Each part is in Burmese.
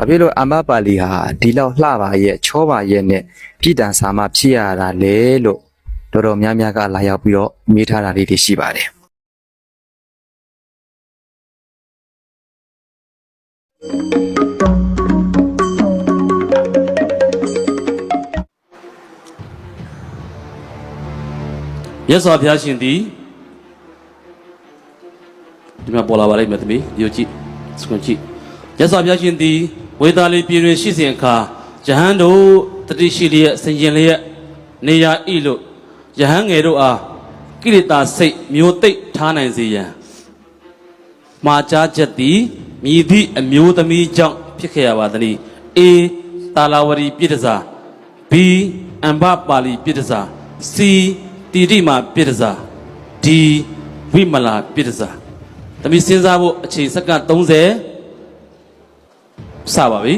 ဘာဖြစ်လို့အမပါလီဟာဒီလောက်လှပါရဲ့ချောပါရဲ့နဲ့ပြည်တန်စာမဖြစ်ရတာလဲလို့တော်တော်များများကလာရောက်ပြီးတော့မေးထားတာလေးတွေရှိပါတယ်မြတ်စွာဘုရားရှင်သည်ဒီမှာပေါ်လာပါလိမ့်မယ်သမီးဒီကိုကြည့်စကွန်ကြည့်မြတ်စွာဘုရားရှင်သည် ဝေသာလီပြည်တွင်ရှိစဉ်အခါယဟန်တို့တတိရှိလျက်ဆင်ကျင်လျက်နေရာဤလို့ယဟန်ငယ်တို့အားကိရိတာစိတ်မျိုးသိပ်ထားနိုင်စေရန်မှာကြားချက်သည်မြည်သည့်အမျိုးသမီးကြောင့်ဖြစ်ခဲ့ရပါသည်။ A တာလာဝရီပြည့်တစား B အမ္ဘပါဠိပြည့်တစား C တိတိမာပြည့်တစား D ဝိမလာပြည့်တစားသမီးစဉ်းစားဖို့အချိန်စက္ကန့်30 စပါပြီ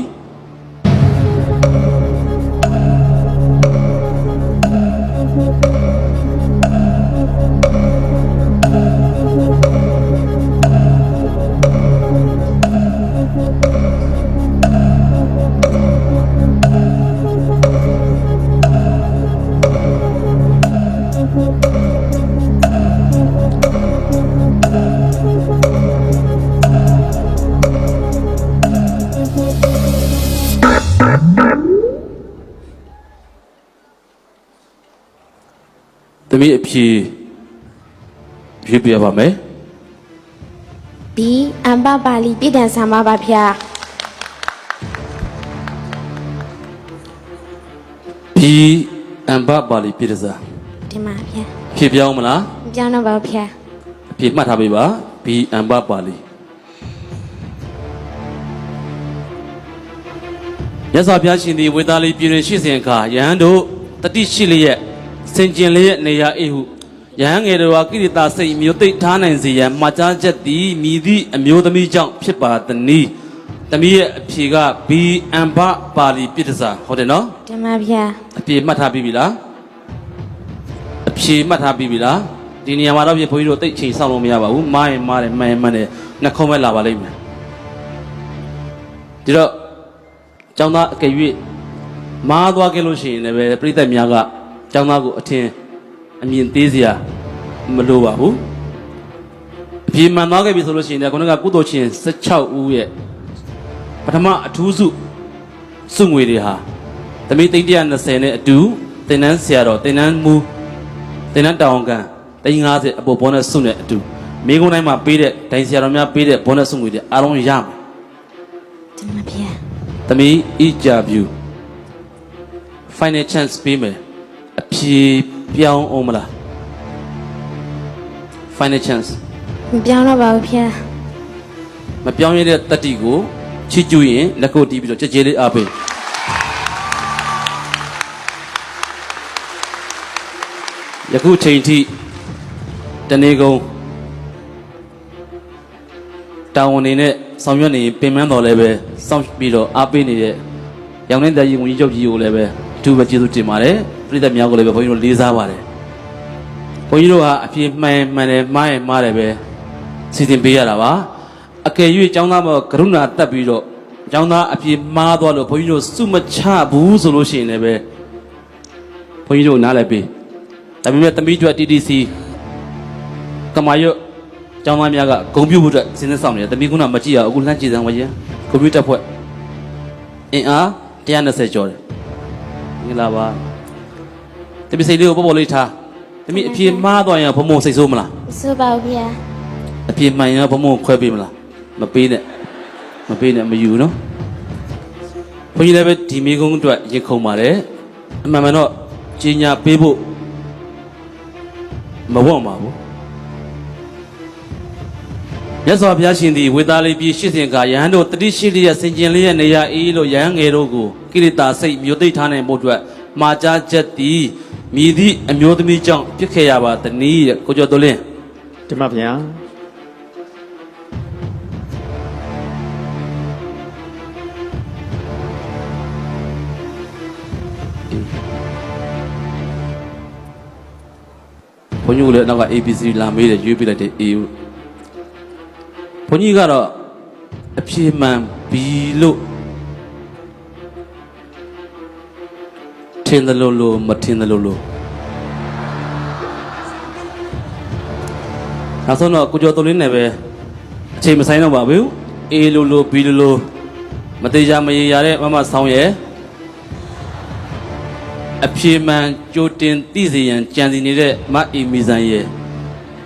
သမီးအဖြေရွေးပြပါမယ်ဒီအမ္ပပါဠိပြည်တန်ဆာမပါဗျာ B အမ္ဘပါဠိပြည့်တစားဒီမှာဗျာဖြေပြောင်းမလားမပြောင်းတော့ပါဘူးဗျာအဖြေမှတ်ထားပေးပါ B အမ္ဘပါဠိရသော်ဘုရားရှင်သည်ဝေသာလီပြည်တွင်ရှိစဉ်အခါယဟန်တို့တတိရှိလျက် စင်ကျင်လျက်နေရာအိဟုယဟန်ငယ်တို့ဟာကိရိတာစိတ်မျိုးသိပ်ထားနိုင်စေရန်မှာကြားချက်သည်မြည်သည့်အမျိုးသမီးကြောင့်ဖြစ်ပါသည်။သမီးရဲ့အဖြေက B အမ္ဘပါဠိပြည့်တစားဟုတ်တယ်နော်ဒီမှာဗျာအဖြေမှတ်ထားပြီးပြီလားအဖြေမှတ်ထားပြီးပြီလားဒီနေရာမှာတော့ပြင်ဘုန်းကြီးတို့တိတ်ချိန်ဆောင်လို့မရပါဘူးမားရင်မားတယ်မှန်ရင်မှန်တယ်နှခုံးမဲ့လာပါလိမ့်မယ်ဒီတော့ကျောင်းသားအကယ်၍မားသွားခဲ့လို့ရှိရင်လည်းပဲပြိသက်များက ကျောင်းသားကိုအထင်အမြင်သေးစရာမလိုပါဘူးအဖြေမှန်သွားခဲ့ပြီဆိုလို့ရှိရင်လည်းခုနကကုသိုလ်ရှင်16ဦးရဲ့ပထမအထူးစုစုငွေတွေဟာသမီးသိန်း120နဲ့အတူတင်နန်းဆရာတော်တင်နန်းမူတင်နန်းတောင်ကန်သိန်း50အပေါ်ဘောနဲ့ဆုနဲ့အတူမိကုန်းတိုင်းမှာပေးတဲ့ဒိုင်ဆရာတော်များပေးတဲ့ဘောနဲ့ဆုငွေတွေအားလုံးရမယ်ဒီမှာဗျာသမီးအကြဗျူ final chance ပေးမယ် အဖြေပြောင်းအောင်မလား final chance မပြောင်းတော့ပါဘူးဗျာမပြောင်းရတဲ့တတိကိုချီကျူးရင်လက်ကိုတီးပြီးတော့ကြည်ကြည်လေးအားပေးယခုချိန်ထိတနေကုန်တာဝန်နေနဲ့ဆောင်ရွက်နေပင်ပန်းတော်လည်းပဲစောင့်ပြီးတော့အားပေးနေတဲ့ရောင်နေတဲ့ရင်ဝင်ကြီးချုပ်ကြီးကိုလည်းပဲအထူးပဲကျေးဇူးတင်ပါတယ် ပြည်သက်များကိုလည်းပဲဘုန်းကြီးတို့လေးစားပါတယ်ဘုန်းကြီးတို့ဟာအပြည့်မှန်မှန်တယ်မှားရင်မှားတယ်ပဲစီစဉ်ပေးရတာပါအကယ်၍ចောင်းသားမကရုဏာတက်ပြီးတော့ចောင်းသားအပြည့်မှားသွားလို့ဘုန်းကြီးတို့စုမချဘူးဆိုလို့ရှိရင်လည်းပဲဘုန်းကြီးတို့နားလည်းပေးဒါပေမဲ့တမိကျွတ် TTC ကမာရွတ်ကျောင်းသားများကဂုံပြုတ်ဖို့အတွက်စဉ်းစားဆောင်နေတယ်တမီးကုနာမကြည့်ရဘူးအခုလှမ်းကြည့်စမ်းဝရင်ကွန်ပျူတာဖွဲ့အင်အား120ကျော်တယ်မင်္ဂလာပါ တမီးစိတ်လေးကိုပေါ်ပေါ်လေးထားတမီးအပြေမှားသွားရင်ဘုံဘုံစိတ်ဆိုးမလားမစိုးပါဘူးဗျာအပြေမှန်ရင်ဘုံဘုံခွဲပေးမလားမပေးနဲ့မပေးနဲ့မယူနော်ဘုန်းကြီးလည်းပဲဒီမိကုန်းအတွက်ရင်ခုန်ပါတယ်အမှန်မှန်တော့ကြီးညာပေးဖို့မဝတ်ပါဘူးမြတ်စွာဘုရားရှင်သည်ဝေသာလိပြည်ရှိစဉ်ကယဟန်တို့တတိရှိလျက်ဆင်ကျင်လျက်နေရ၏လို့ယဟန်ငယ်တို့ကိုကိရိတာစိတ်မျိုးသိပ်ထားနိုင်မှုအတွက်မှာကြားချက်သည် မြည်သည့်အမျိုးသမီးကြောင့်ဖြစ်ခဲ့ရပါသနည်းတဲ့ကိုကျော်တော်လင်းဒီမှာဗျာဘုန်းကြီးကလည်းနောက်က ABC လာမေးတယ်ရွေးပြလိုက်တယ် A ကိုဘုန်းကြီးကတော့အပြေမှန် B လို့ င်တယ်လို့လို့မထင်တယ်လို့လို့နောက်ဆုံးတော့ကိုကျော်တော်လေးနဲ့ပဲအချိန်မဆိုင်တော့ပါဘူးအေးလို့လို့ဘီလို့လို့မသေးကြမရေရတဲ့မမဆောင်းရဲ့အဖြေမှန်ကြိုတင်သိစေရန်ကြံစီနေတဲ့မအီမီဇန်ရဲ့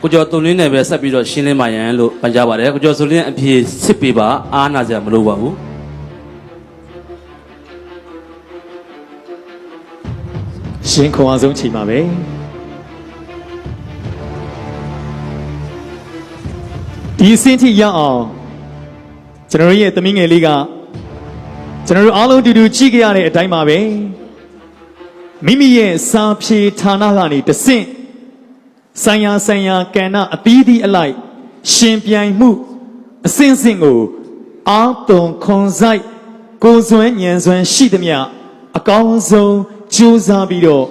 ကိုကျော်တော်လေးနဲ့ပဲဆက်ပြီးတော့ရှင်းလင်းပါရန်လို့ပန်ကြားပါတယ်ကိုကျော်ဆိုလင်းအဖြေစစ်ပေးပါအားနာကြမလို့ပါဘူး ရှင်ခွန်အားဆုံးချိန်ပါပဲဒီအဆင့်ထိရောက်အောင်ကျွန်တော်တို့ရဲ့သမီးငယ်လေးကကျွန်တော်တို့အားလုံးတူတူကြည့်ကြရတဲ့အတိုင်းပါပဲမိမိရဲ့စာဖြေဌာနကနေတဆင့်ဆိုင်ရာဆိုင်ရာကဏ္ဍအသီးသီးအလိုက် ရှင်ပြိုင်မှုအဆင့်ဆင့်ကိုအာတုံခွန်ဆိုင်ကိုယ်စွမ်းဉာဏ်စွမ်းရှိသမျှအကောင်းဆုံး ကြိုးစားပြီးတော့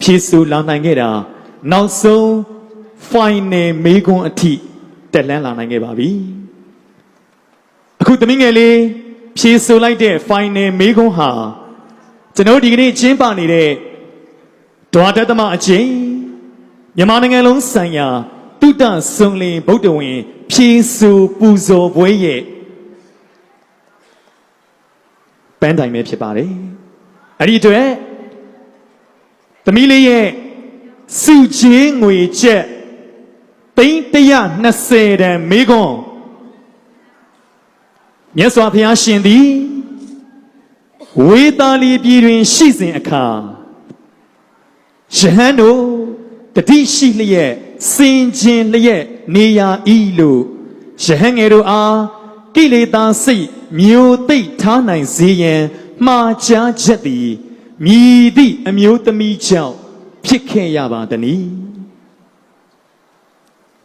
ဖြည့်ဆူလာနိုင်ခဲ့တာနောက်ဆုံး final မေးခွန်းအထိတက်လန်းလာနိုင်ခဲ့ပါပြီအခုသမီးငယ်လေးဖြည့်ဆူလိုက်တဲ့ final မေးခွန်းဟာကျွန်တော်တို့ဒီကနေ့ကျင်းပနေတဲ့ဒွါတသမအချင်းမြန်မာနိုင်ငံလုံးဆိုင်ရာတုတ္တဆုံလင်ဗုဒ္ဓဝင် ဖြည့်ဆူပူဇော်ပွဲရဲ့ပန်းတိုင်ပဲဖြစ်ပါတယ်။အဲ့ဒီအတွက် သမီးလေးရဲ့စုချင်းငွေချက်သိန်း120တန်မေခွန်းမြတ်စွာဘုရားရှင်သည်ဝေတာလီပြည်တွင်ရှိစဉ်အခါယဟန်တို့တတိရှိလျက်စင်ကျင်လျက်နေရာဤလို့ယဟန်ငယ်တို့အားကိလေသာစိတ်မျိုးသိပ်ထားနိုင်စေရန်မှားချားချက်သည် မြည်သည့်အမျိုးသမီးကြောင့်ဖြစ်ခဲ့ရပါတည်း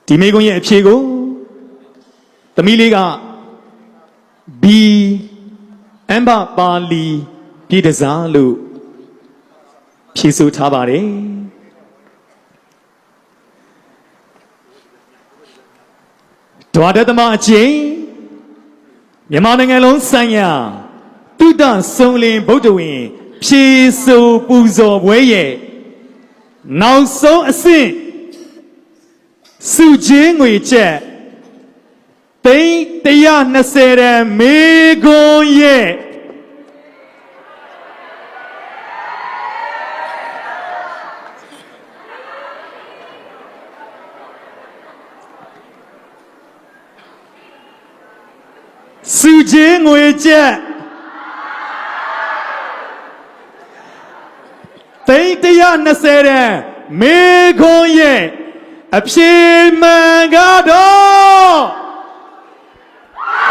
ဒီမိကွန်းရဲ့အဖြေကိုသမီးလေးက B အမ်ဘာပါလီပြည်တစားလို့ဖြေဆိုထားပါတယ်ဒွါဒသမအချင်းမြန်မာနိုင်ငံလုံးဆိုင်ရာတုဒ္ဒဆုံလင်ဗုဒ္ဓဝင် ဖြေဆိုပူဇော်ပွဲရဲ့နောက်ဆုံးအဆင့်စုချင်းငွေချက်သိန်း120ရန်မေခွန်ရဲ့စုချင်းငွေချက် 20တဲ့မေခွန်းရဲ့အဖြေမှန်ကတော့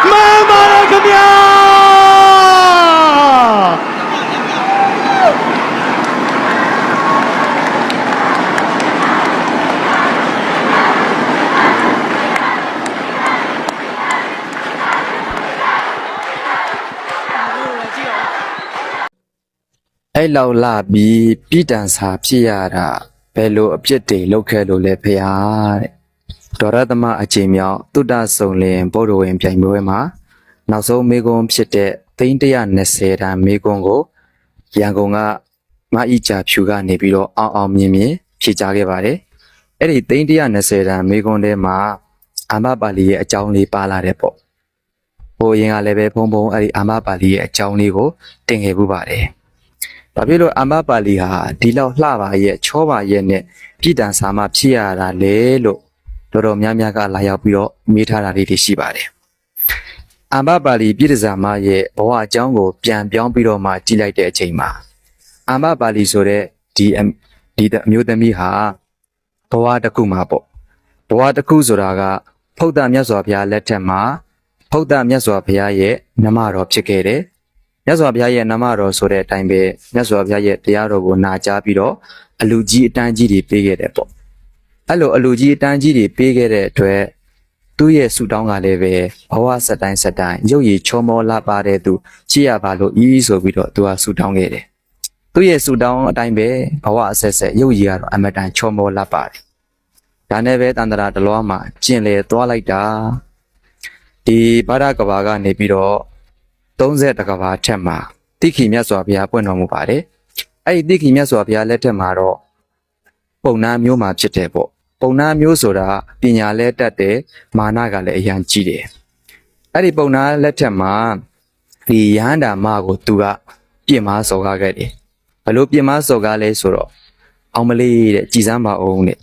မှန်ပါရဲ့ခင်ဗျာ အဲ့လောက်လာပြီးပြည်တန်စာဖြစ်ရတာဘယ်လိုအပြစ်တွေလုပ်ခဲ့လို့လဲဖေဟာတဲ့ဒေါရသမအချိန်မြောက်တုတ္တဆုံလင်ဗုဒ္ဓဝင်ပြိုင်ပွဲမှာနောက်ဆုံးမေကွန်းဖြစ်တဲ့သိန်း120တန်မေကွန်းကိုရန်ကုန်ကမအီချာဖြူကနေပြီးတော့အောင်အောင်မြင်မြင်ဖြေချခဲ့ပါတယ်အဲ့ဒီသိန်း120တန်မေကွန်းထဲမှာအာမပါလီရဲ့အကြောင်းလေးပါလာတဲ့ပေါ့ဟိုရင်ကလည်းပဲဖုံဖုံအဲ့ဒီအာမပါလီရဲ့အကြောင်းလေးကိုတင်ခဲ့ပူပါတယ်။ ဘာဖြစ်လို့အမပါလီဟာဒီလောက်လှပါရဲ့ချောပါရဲ့နဲ့ပြည်တန်စာမဖြစ်ရတာလဲလို့တော်တော်များများကလာရောက်ပြီးတော့မေးထားတာလေးတွေရှိပါတယ်။အမပါလီပြည်တစာမရဲ့ဘဝအကြောင်းကိုပြန်ပြောင်းပြီးတော့မှကြည့်လိုက်တဲ့အချိန်မှာအမပါလီဆိုတဲ့ဒီအဒီအမျိုးသမီးဟာဘဝတစ်ခုမှာပေါ့ဘဝတစ်ခုဆိုတာကဖုဒ္ဒမြတ်စွာဘုရားလက်ထက်မှာဖုဒ္ဒမြတ်စွာဘုရားရဲ့နမတော်ဖြစ်ခဲ့တယ်။ မြတ်စွာဘုရားရဲ့နာမတော်ဆိုတဲ့အတိုင်းပဲမြတ်စွာဘုရားရဲ့တရားတော်ကိုနာကြားပြီးတော့အလူကြီးအတန်းကြီးတွေပေးခဲ့တယ်ပေါ့အဲ့လိုအလူကြီးအတန်းကြီးတွေပေးခဲ့တဲ့အတွက်သူ့ရဲ့ဆူတောင်းကလည်းပဲဘဝစတိုင်းစတိုင်းရုပ်ရည်ချောမောလာပါတဲ့သူကြည့်ရပါလို့ဤဆိုပြီးတော့သူကဆူတောင်းခဲ့တယ်သူ့ရဲ့ဆူတောင်းအတိုင်းပဲဘဝအဆက်ဆက်ရုပ်ရည်ကတော့အမတန်ချောမောလာပါတယ်ဒါနဲ့ပဲတန်တရာတလွားမှာကျင်လေသွားလိုက်တာဒီဘာဒကဘာကနေပြီးတော့ 30တကဘာထက်မှာတိခိမြတ်စွာဘုရားပွင့်တော်မူပါတယ်အဲ့ဒီတိခိမြတ်စွာဘုရားလက်ထက်မှာတော့ပုံနာမျိုးမှာဖြစ်တယ်ပေါ့ပုံနာမျိုးဆိုတာပညာလဲတတ်တယ်မာနကလည်းအရန်ကြီးတယ်အဲ့ဒီပုံနာလက်ထက်မှာဒီယဟန္တာမကိုသူကပြင်မစော်ကားခဲ့တယ်ဘလို့ပြင်မစော်ကားလဲဆိုတော့အောင်မလေးတဲ့ကြည်စမ်းပါအောင်တဲ့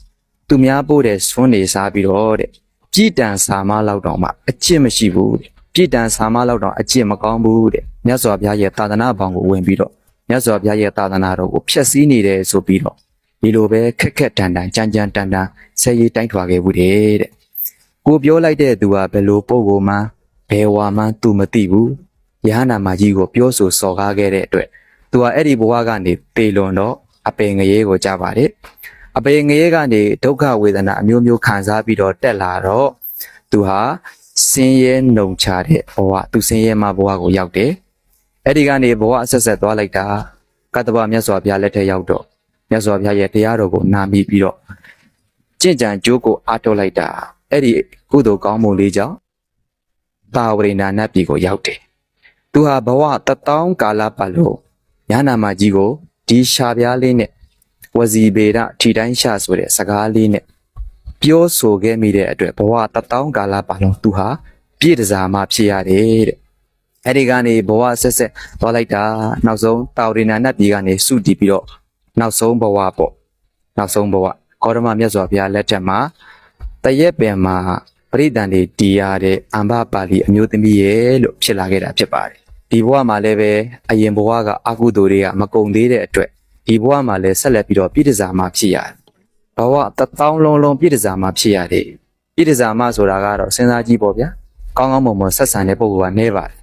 သူများပို့တဲ့ဆွန်းနေစားပြီးတော့တဲ့ကြည်တန်စာမလောက်တောင်မှအချစ်မရှိဘူးတဲ့ ကြည်တန်စာမလောက်တောင်အချစ်မကောင်းဘူးတဲ့မြတ်စွာဘုရားရဲ့သာသနာဘောင်ကိုဝင်ပြီးတော့မြတ်စွာဘုရားရဲ့သာသနာတော်ကိုဖျက်ဆီးနေတယ်ဆိုပြီးတော့ဒီလိုပဲခက်ခက်တန်တန်ကြမ်းကြမ်းတန်တန်ဆဲရီတိုင်းထွာခဲ့ဘူးတဲ့တဲ့ကိုပြောလိုက်တဲ့သူကဘယ်လိုပုံကိုမှဘယ်ဝါမှသူမသိဘူးယဟနာမကြီးကိုပြောဆိုစော်ကားခဲ့တဲ့အတွက်သူကအဲ့ဒီဘဝကနေပေလွန်တော့အပေငရေကိုကြပါတယ်အပေငရေကနေဒုက္ခဝေဒနာအမျိုးမျိုးခံစားပြီးတော့တက်လာတော့သူဟာ ဆင်းရဲနှုံချတဲ့ဘဝသူဆင်းရဲမှဘဝကိုရောက်တယ်အဲ့ဒီကနေဘဝအဆက်ဆက်သွားလိုက်တာကတ္တဗမြတ်စွာဘုရားလက်ထက်ရောက်တော့မြတ်စွာဘုရားရဲ့တရားတော်ကိုနာမိပြီးတော့ကြင်ကြံကြိုးကိုအားထုတ်လိုက်တာအဲ့ဒီကုသိုလ်ကောင်းမှုလေးကြောင့်တာဝရိဏနတ်ပြည်ကိုရောက်တယ်သူဟာဘဝတတောင်းကာလပတ်လို့ညာနာမကြီးကိုဒီရှာပြားလေးနဲ့ဝစီဘေဒထီတိုင်းရှာဆိုတဲ့စကားလေးနဲ့ ပြောဆိုခဲ့မိတဲ့အတွက်ဘဝတတောင်းကာလပတ်လုံးသူဟာပြည့်တစားမှဖြစ်ရတယ်တဲ့အဲ့ဒီကနေဘဝဆက်ဆက်သွားလိုက်တာနောက်ဆုံးတာဝရိဏနတ်ပြည်ကနေစုတည်ပြီးတော့နောက်ဆုံးဘဝပေါ့နောက်ဆုံးဘဝကောရမမြတ်စွာဘုရားလက်ထက်မှာတရက်ပင်မှာပရိသန်တွေတီးရတဲ့အမ္ဘပါဠိအမျိုးသမီးရဲ့လို့ဖြစ်လာခဲ့တာဖြစ်ပါတယ်ဒီဘဝမှာလည်းပဲအရင်ဘဝကအကုသိုလ်တွေကမကုံသေးတဲ့အတွက်ဒီဘဝမှာလည်းဆက်လက်ပြီးတော့ပြည့်တစားမှဖြစ်ရတယ်ဘ ဝတစ်တောင်းလုံးလုံးပြည့်တစားမှဖြစ်ရတယ်ပြည့်တစားမှဆိုတာကတော့စဉ်းစားကြည့်ပေါ့ဗျာကောင်းကောင်းမွန်မွန်ဆက်ဆံတဲ့ပုံကနဲပါတယ်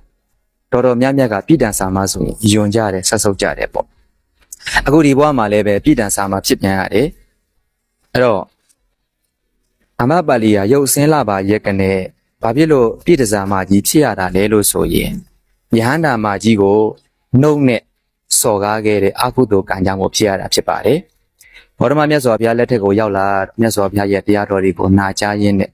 တော်တော်များများကပြည်တန်စာမှဆိုရင်ယွန်ကြတယ်ဆက်ဆုပ်ကြတယ်ပေါ့အခုဒီဘဝမှာလည်းပဲပြည်တန်စာမှဖြစ်ပြန်ရတယ်အဲ့တော့အမပါလီယာရုပ်ဆင်းလာပါရက်ကနေဘာဖြစ်လို့ပြည်တစားမကြီးဖြစ်ရတာလဲလို့ဆိုရင်ယဟန္တာမကြီးကိုနှုတ်နဲ့စော်ကားခဲ့တဲ့အကုသိုလ်ကံကြောင့်ကိုဖြစ်ရတာဖြစ်ပါတယ်။ ဘောဓမမြတ်စွာဘုရားလက်ထက်ကိုရောက်လာမြတ်စွာဘုရားရဲ့တရားတော်တွေကိုနာကြားရင်းနဲ့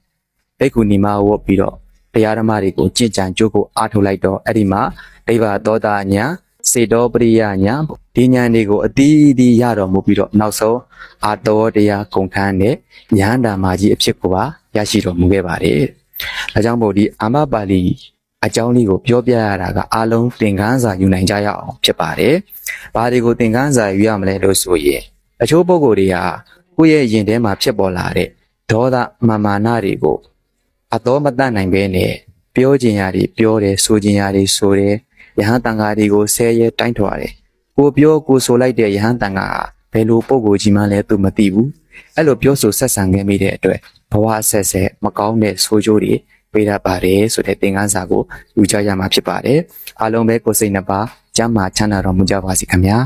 ဘိက္ခုနီမဝတ်ပြီးတော့တရားဓမ္မတွေကိုကြင်ကြံကြိုးကိုအားထုတ်လိုက်တော့အဲ့ဒီမှာဒိဗ္ဗသောတာညာစေတောပရိယညာဒီညာတွေကိုအတီးအတီးရတော်မူပြီးတော့နောက်ဆုံးအာတောတရားကုန်ခန်းနဲ့ယဟန္တာမကြီးအဖြစ်ကိုပါရရှိတော်မူခဲ့ပါတယ်။ဒါကြောင့်မို့ဒီအာမပါဠိအကြောင်းလေးကိုပြောပြရတာကအားလုံးသင်ခန်းစာယူနိုင်ကြရအောင်ဖြစ်ပါတယ်။ဘာတွေကိုသင်ခန်းစာယူရမလဲလို့ဆိုရင် အချို့ပုဂ္ဂိုလ်တွေကကိုယ့်ရဲ့ယင်ထဲမှာဖြစ်ပေါ်လာတဲ့ဒေါသမမာနတွေကိုအတော်မတတ်နိုင်ပဲနဲ့ပြောခြင်းရာတွေပြောတယ်ဆိုခြင်းရာတွေဆိုတယ်ယဟန်တန်ဃာတွေကိုဆဲရဲတိုင်းထွာတယ်ကိုပြောကိုဆိုလိုက်တဲ့ယဟန်တန်ဃာဘယ်လိုပုံကိုကြီးမှလည်းသူမသိဘူးအဲ့လိုပြောဆိုဆက်ဆံခဲ့မိတဲ့အတွက်ဘဝဆက်ဆက်မကောင်းတဲ့ဆိုးကျိုးတွေပေးတတ်ပါတယ်ဆိုတဲ့သင်ခန်းစာကိုယူကြရမှာဖြစ်ပါတယ်အားလုံးပဲကိုယ်စိတ်နှစ်ပါးကျမ်းမာချမ်းသာတော်မူကြပါစေခင်ဗျာ